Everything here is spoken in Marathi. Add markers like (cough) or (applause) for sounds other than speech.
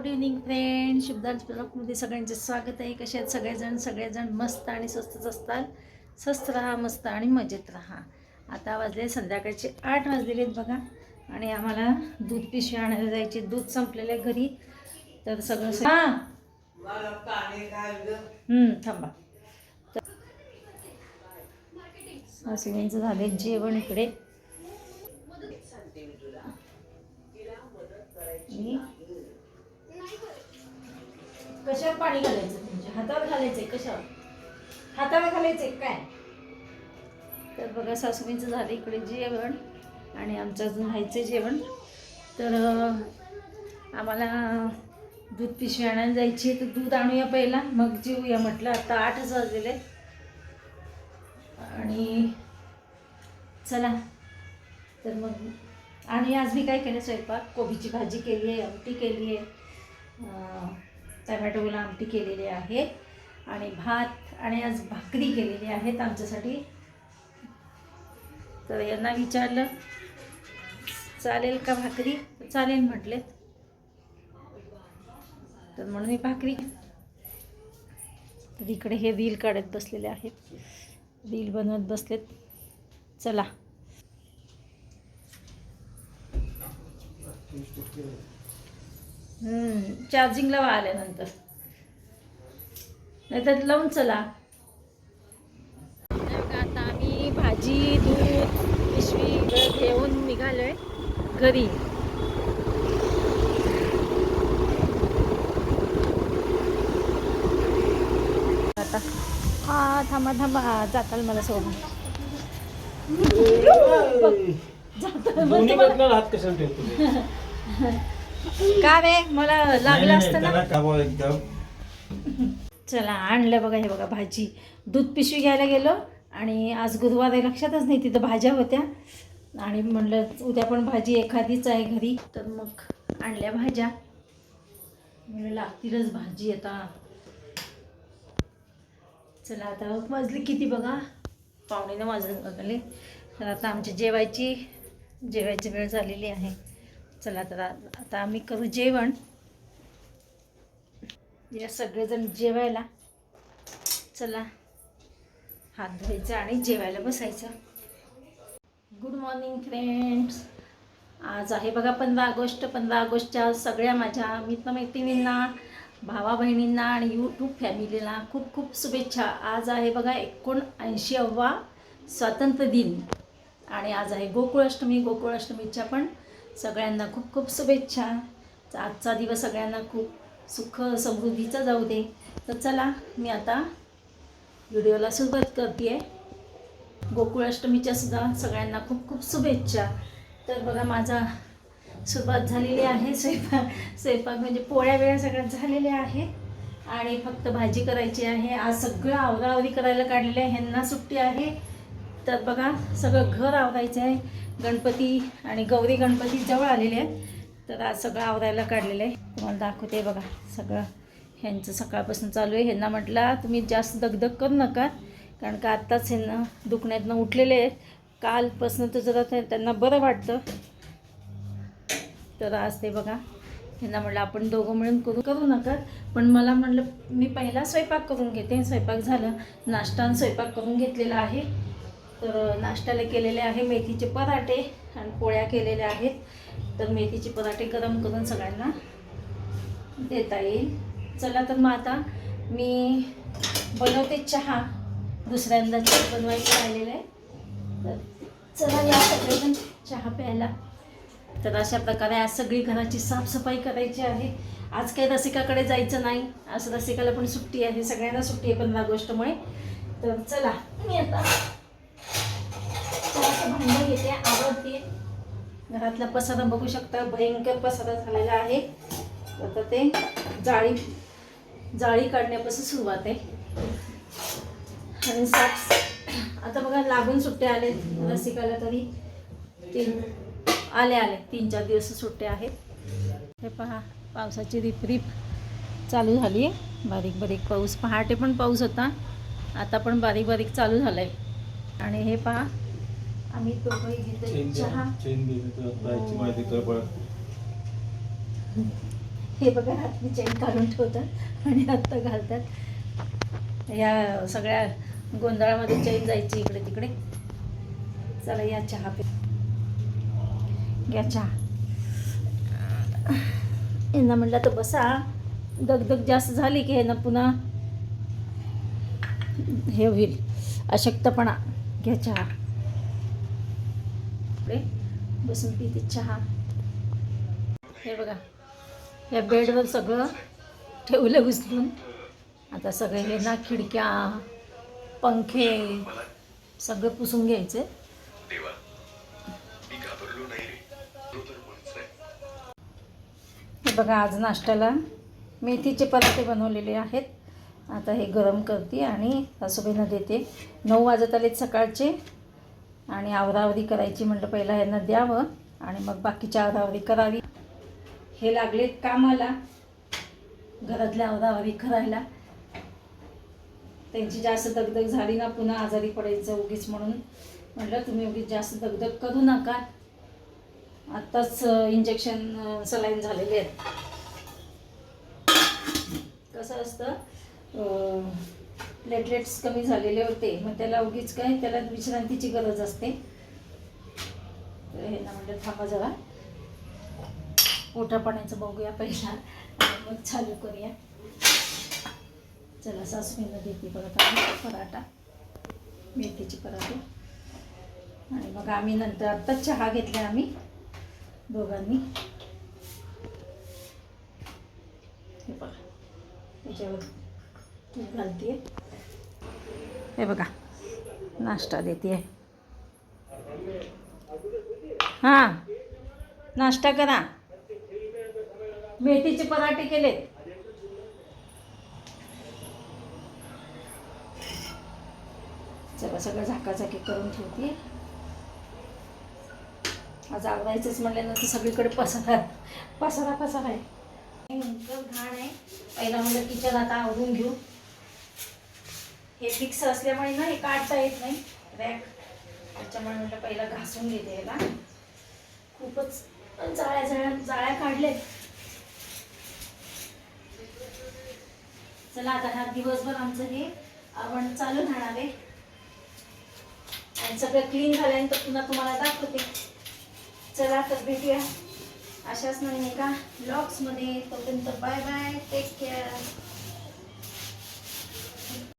गुड इव्हनिंग फ्रेंड शुभदास ब्लॉगमध्ये सगळ्यांचे स्वागत आहे. कसे आहेत सगळेजण? सगळेजण मस्त आणि स्वस्तच असतात. स्वस्त राहा मस्त आणि मजेत राहा. आता वाजले संध्याकाळचे आठ वाजलेले आहेत बघा. आणि आम्हाला दूध पिशवी आणायला जायचे दूध संपलेले आहे घरी. तर सगळं हां. हम्म, थांबा. सासूबाईंचं झाले जेवण इकडे. आणि कशावर पाणी घालायचं? तुमच्या हातावर घालायचंय कशावर? हातावर घालायचंय काय? तर बघा सासूबाईंचं झालं इकडे जेवण आणि आमचं अजून व्हायचं जेवण. तर आम्हाला दूध पिशवी आणायला जायची तर दूध आणूया पहिला. मग जेवूया म्हटलं आता आठच वाजलेले आणि चला. तर मग आणि आज मी काय केलं? स्वयंपाक कोबीची भाजी केली आहे आमटी केली आहे. टमॅटोला आमटी केलेली आहे आणि भात आणि आज भाकरी केलेली आहेत आमच्यासाठी. तर यांना विचारलं चालेल का भाकरी? चालेल म्हटलेत तर म्हणून मी भाकरी तर इकडे हे रील काढत बसलेले आहेत. रील बनवत बसलेत. चला. चार्जिंगला आल्यानंतर. नाही तर लावून चला. आता आम्ही भाजी दूध पिशवी घेऊन निघालोय घरी. आता. हा थांबा थांबा. जाताल मला सोडून जाताल हात कशाला ठेवतो? ते? (laughs) का रे? मला लागलं असतं ना? एकदम. चला आणलं बघा हे बघा भाजी. दूध पिशवी घ्यायला गेलो आणि आज गुरुवार आहे लक्षातच नाही तिथं भाज्या होत्या. आणि म्हणलं उद्या पण भाजी एखादीच आहे घरी. तर मग आणल्या भाज्या. म्हणलं लागतीलच भाजी आता. चला आता वाजली किती बघा? पावणेनं वाजत बघले तर आता आमची जेवायची जेवायची वेळ झालेली आहे. चला तर आता आम्ही करू जेवण. या सगळेजण जेवायला. चला. हात धुवायचा आणि जेवायला बसायचं. गुड मॉर्निंग फ्रेंड्स आज आहे बघा पंधरा ऑगस्ट. पंधरा ऑगस्टच्या सगळ्या माझ्या मित्रमैत्रिणींना भावा बहिणींना आणि यूट्यूब फॅमिलीला खूप खूप शुभेच्छा. आज आहे बघा एकोणऐंशीवा स्वातंत्र्य दिन. आणि आज आहे गोकुळाष्टमी गोकुळाष्टमीच्या पण सगळ्यांना खूप खूप शुभेच्छा. आजचा दिवस सगळ्यांना खूप सुख समृद्धीचा जाऊ दे. तर चला मी आता व्हिडिओला सुरुवात करते आहे गोकुळाष्टमीच्या सुद्धा सगळ्यांना खूप खूप शुभेच्छा. तर बघा माझा सुरुवात झालेली आहे. स्वयंपाक स्वयंपाक म्हणजे पोळ्या वेळा सगळ्यात झालेल्या आहे आणि फक्त भाजी करायची आहे. आज सगळं आवरावरी करायला काढलेलं आहे. ह्यांना सुट्टी आहे. तर बघा सगळं घर आवरायचं आहे. गणपती आणि गौरी गणपती जवळ आलेले आहेत. तर आज सगळं आवरायला काढलेलं आहे. तुम्हाला दाखवते बघा सगळं. ह्यांचं सकाळपासून चालू आहे. ह्यांना म्हटलं तुम्ही जास्त दगदग करू नका. कारण का आत्ताच ह्यांना दुखण्यातनं उठलेले आहेत. कालपासून तर जरा त्यांना बरं वाटतं. तर आज ते बघा ह्यांना म्हटलं आपण दोघं मिळून करू करू नका. पण मला म्हटलं मी पहिला स्वयंपाक करून घेते. स्वयंपाक झालं. नाश्ता आणि स्वयंपाक करून घेतलेला आहे. तर नाश्त्याला केलेले आहे मेथीचे पराठे आणि पोळ्या केलेल्या आहेत. तर मेथीचे पराठे गरम करून सगळ्यांना देता येईल. चला तर मग आता मी बनवते चहा. दुसऱ्यांदा चहा बनवायचं राहिलेलं आहे. तर चला या सगळेजण चहा प्यायला. तर अशा प्रकारे आज सगळी घराची साफसफाई करायची आहे. आज काही रसिकाकडे जायचं नाही. आज रसिकाला पण सुट्टी आहे. सगळ्यांना सुट्टी आहे पंधरा गोष्टमुळे. तर चला मी आता चहाचं भांडं घेते आवडते घरातला पसारा बघू शकता भयंकर पसारा झालेला आहे. आता ते जाळी जाळी काढण्यापासून सुरुवात आहे. आणि साफ आता बघा लागून सुट्ट्या आले रसिकाला तरी तीन आले आले. तीन चार दिवस सुट्ट्या आहेत. हे पहा पावसाची रिपरिप चालू झाली आहे. बारीक बारीक पाऊस. पहाटे पण पाऊस होता. आता पण बारीक बारीक चालू झाला आहे आणि हे पहा आम्ही दोघंही घेतो. चेन चहा. चेन माहिती बरं हे. बघा हात मी चेन काढून ठेवतात आणि आत्ता घालतात. या सगळ्या गोंधळामध्ये चैन जायची इकडे तिकडे. चला या चहा पे. घ्या चहा. यांना म्हटलं तर बसा. दगदग जास्त झाली की ह्यांना पुन्हा हे होईल. अशक्तपणा. घ्या चहा. इकडे बसून पिते चहा. हे बघा या बेडवर सगळं ठेवलं उचलून. आता सगळे हे ना खिडक्या पंखे सगळं पुसून घ्यायचे हे बघा आज नाश्त्याला मेथीचे पराठे बनवलेले आहेत. आता हे गरम करते आणि सासूबाईंना देते. नऊ वाजत आलेत सकाळचे. आणि आवरावरी करायची म्हटलं पहिला यांना द्यावं आणि मग बाकीची आवरावरी करावी. हे लागलेत कामाला घरातल्या आवरावरी करायला. त्यांची जास्त दगदग झाली ना पुन्हा आजारी पडायचं उगीच म्हणून. म्हटलं तुम्ही उगीच जास्त दगदग करू नका. आत्ताच इंजेक्शन सलाईन झालेले आहेत. कसं असतं प्लेटलेट्स कमी झालेले होते. मग त्याला उगीच काय त्याला विश्रांतीची गरज असते. तर हे ना म्हटलं थांबा जरा. पोटा पाण्याचं बघूया पहिला. मग चालू करूया. चला सासूबाईंना देते परत आम्ही पराठा. मेथीचे पराठे. आणि मग आम्ही नंतर आत्ताच चहा घेतला आम्ही दोघांनी. हे बघा. त्याच्यावर घालते हे बघा नाश्ता देते हां नाश्ता करा. मेथीचे पराठे केलेत. चला सगळं झाकाझाकी करून ठेवते. आज आवरायचंच म्हणल्यानंतर सगळीकडे पसारा पसारा पसारा आहे. घाण आहे. पहिला म्हणलं किचन आता आवरून घेऊ. हे फिक्स असल्यामुळे ना हे काढता येत नाही. रॅक त्याच्यामुळे म्हटलं पहिला घासून घेते याला. खूपच जाळ्या जाळ्या जाळ्या काढल्यात. चला आता हा दिवसभर आमचं हे आवड चालू राहणार आहे. आणि सगळं क्लीन झाल्यानंतर पुन्हा तुम्हाला दाखवते. चला तर भेटूया. अशाच नाही का ब्लॉग्समध्ये तोपर्यंत बाय बाय टेक केअर